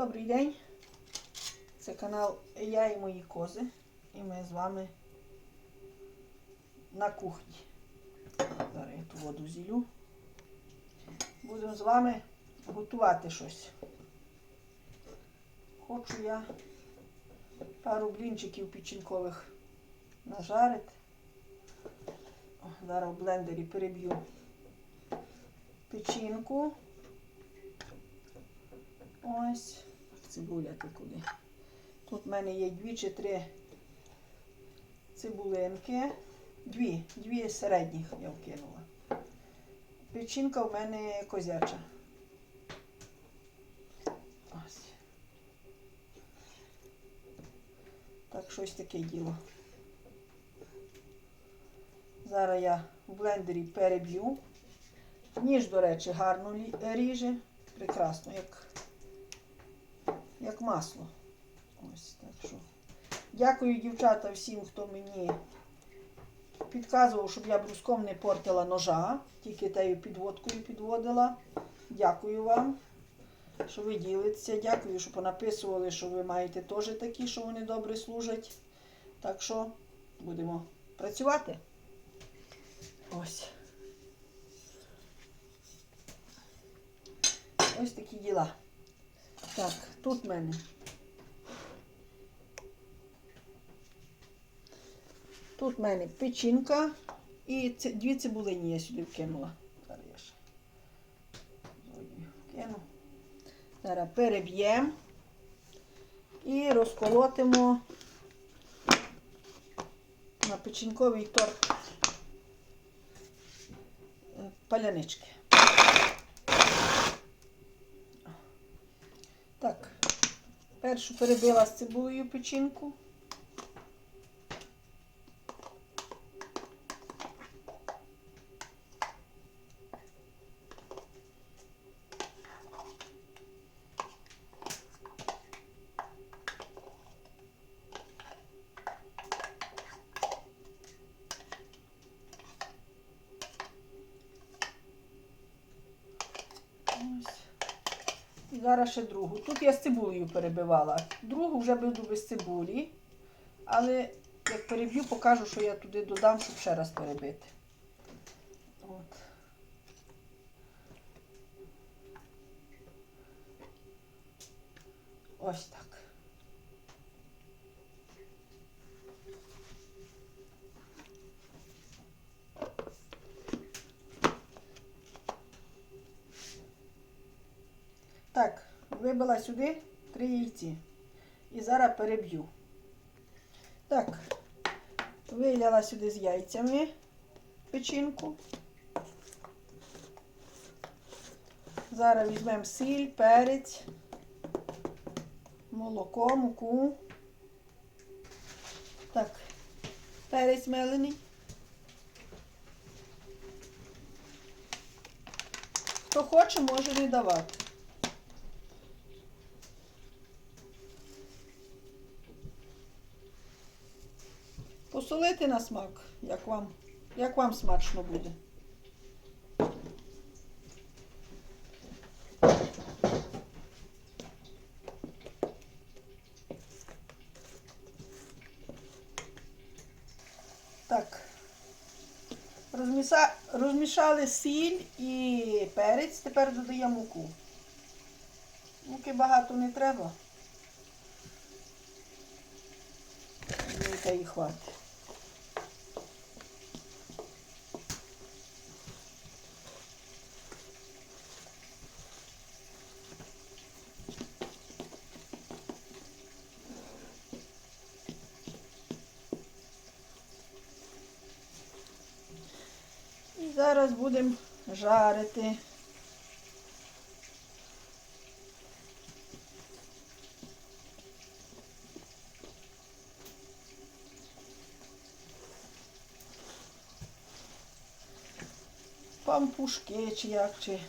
Добрий день. Це канал Я і мої кози. І ми з вами на кухні. Зараз я ту воду зілю. Будемо з вами готувати щось. Хочу я пару блінчиків печінкових нажарити. Зараз в блендері переб'ю печінку. Ось. Цибуля ти куди. Тут в мене є дві чи три цибулинки. Дві, дві середніх я вкинула. Печінка в мене козяча. Ось. Так, щось таке діло. Зараз я в блендері переб'ю. Ніж, до речі, гарно ріже. Прекрасно, як, як масло. Ось так що. Дякую, дівчата, всім, хто мені підказував, щоб я бруском не портила ножа, тільки тею підводкою підводила. Дякую вам, що ви ділитеся. Дякую, що понаписували, що ви маєте теж такі, що вони добре служать. Так що будемо працювати. Ось. Ось такі діла. Так, тут в мене. Тут в мене печінка і дві цибулині я сюди вкинула. Зараз я ще вкину. Зараз переб'ємо і розколотимо на печінковий торт е, палянички. Так, першу перебила з цибулею печінку. Ось. І зараз ще другу. Тут я з цибулею перебивала. Другу вже буду без цибулі. Але як переб'ю, покажу, що я туди додам, щоб ще раз перебити. От. Ось так. Так, вибила сюди три яйці. І зараз переб'ю. Так, виляла сюди з яйцями печінку. Зараз візьмемо сіль, перець, молоко, муку. Так, перець мелений. Хто хоче, може не давати. Посолити на смак, як вам, як вам смачно буде. Так. Розмішали сіль і перець, тепер додаємо муку. Муки багато не треба. Та і хватить. І зараз будемо жарити. Пампушки чи як, чи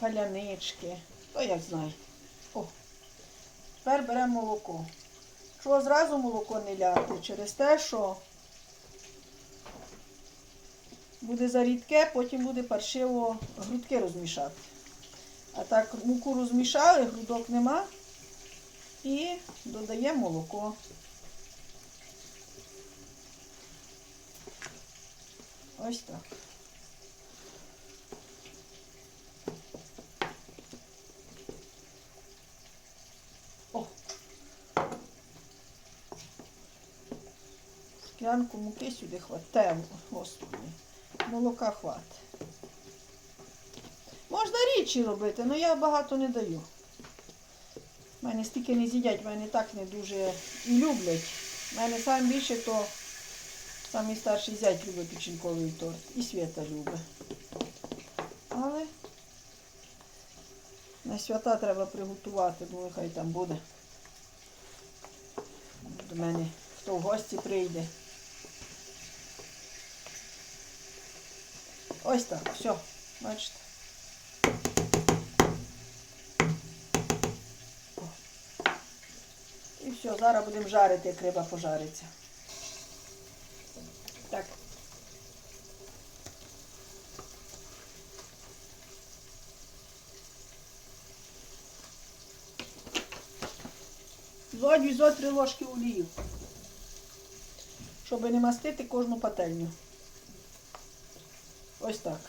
палянички. То як знає. О, тепер беремо молоко. Що зразу молоко не ляти через те, що буде зарідке, потім буде паршиво грудки розмішати. А так муку розмішали, грудок нема. І додаємо молоко. Ось так. О! Склянку муки сюди хватає, господи. Молока хватить. Можна річі робити, але я багато не даю. Мене стільки не з'їдять, мене так не дуже і люблять. У мене саме більше то самий старший зять любить печінковий торт. І Свята любить. Але на свята треба приготувати, ну хай там буде. До мене хто в гості прийде. Ось так, все, бачите. І все, зараз будемо жарити, як риба пожариться. Так. Зо зо три ложки олії, щоб не мастити кожну пательню. Ось так.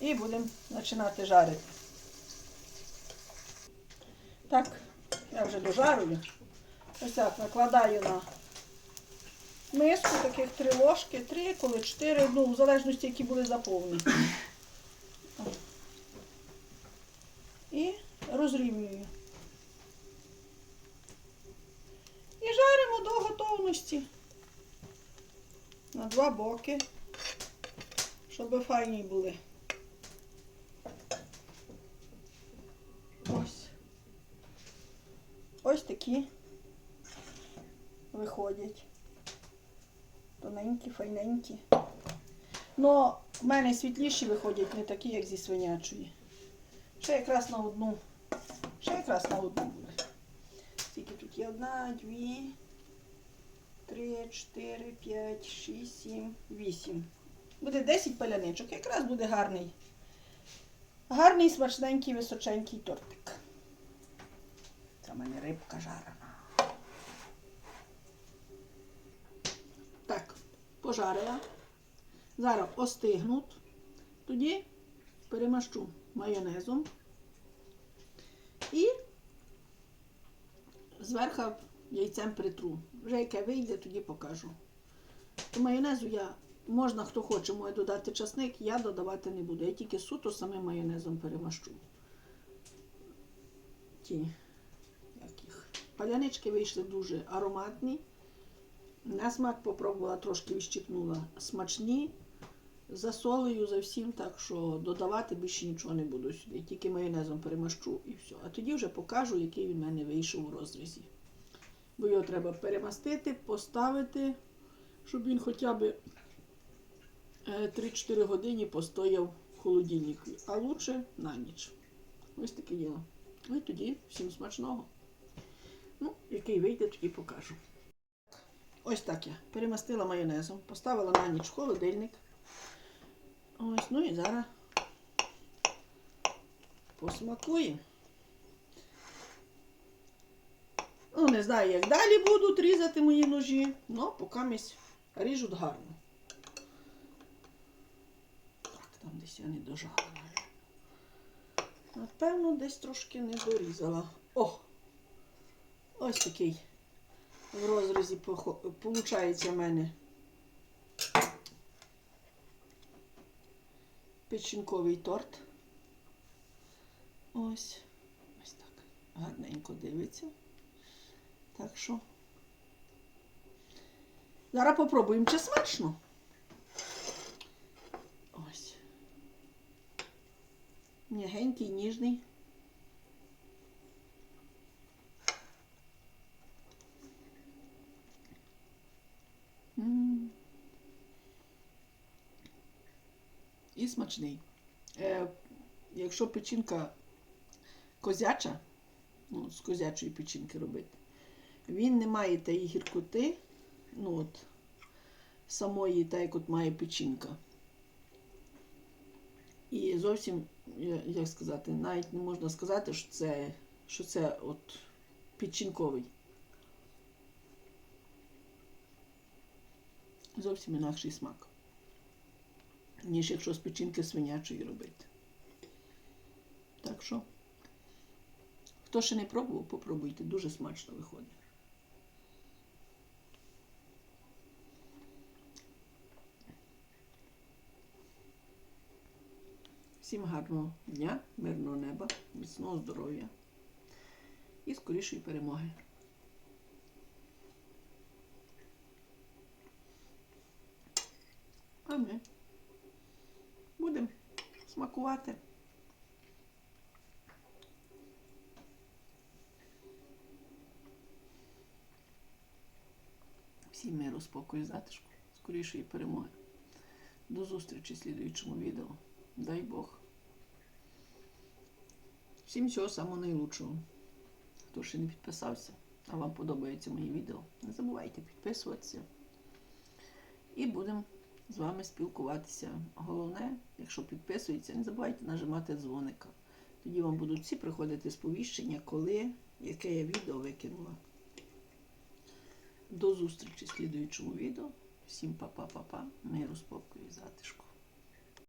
І будемо починати жарити. Так, я вже дожарую. Ось так накладаю на миску, таких три ложки, три, коли чотири, ну, в залежності, які були заповнені. І розрівнюю. І жаримо до готовності. На два боки, щоб файні були. Ось. Ось такі виходять. Тоненькі, файненькі. Но в мене світліші виходять, не такі, як зі свинячої. Ще якраз на одну. Ще якраз на одну буде. Скільки тут є? Одна, дві, три, чотири, п'ять, шість, сім, вісім. Буде 10 паляничок. Якраз буде гарний. Гарний, смачненький, височенький тортик. Це в мене рибка жарена. Так, пожарила. Зараз остигнуть. Тоді перемащу майонезом. І зверху яйцем притру. Вже яке вийде, тоді покажу. До майонезу я, можна, хто хоче, може додати часник, я додавати не буду. Я тільки суто самим майонезом перемащу. Ті, як. Палянички вийшли дуже ароматні. На смак попробувала, трошки відщипнула смачні. За солею, за всім, так що додавати більше нічого не буду сюди. Тільки майонезом перемащу і все. А тоді вже покажу, який він в мене вийшов у розрізі. Бо його треба перемастити, поставити, щоб він хоча б 3-4 години постояв в холодильнику. А лучше на ніч. Ось таке діло. Ну і тоді всім смачного. Ну, який вийде, тоді покажу. Ось так я перемастила майонезом, поставила на ніч в холодильник. Ось, ну і зараз посмакуємо. Ну, не знаю, як далі будуть різати мої ножі, але поки мись ріжуть гарно. Так, там десь я не дожала. Напевно, десь трошки не дорізала. О! Ось такий в розрізі виходить в мене печінковий торт. Ось. Ось так. Гарненько дивиться. Так що. Зараз попробуємо, чи смачно. Ось. М'ягенький, ніжний. І смачний. Е, якщо печінка козяча, ну, з козячої печінки робити, він не має тієї гіркоти, ну от, самої, так як от має печінка. І зовсім, як сказати, навіть не можна сказати, що це, що це от печінковий. Зовсім інакший смак, ніж якщо з печінки свинячої робити. Так що, хто ще не пробував, попробуйте, дуже смачно виходить. Всім гарного дня, мирного неба, міцного здоров'я і скорішої перемоги. А ми будемо смакувати. Всім миру, спокою, затишку, скорішої перемоги. До зустрічі в слідуючому відео. Дай Бог. Всім всього самого найлучшого. Хто ще не підписався, а вам подобаються мої відео, не забувайте підписуватися. І будемо з вами спілкуватися. Головне, якщо підписуєтеся, не забувайте нажимати дзвоника. Тоді вам будуть всі приходити сповіщення, коли, яке я відео викинула. До зустрічі в слідуючому відео. Всім па-па-па-па, миру, спокою і затишку.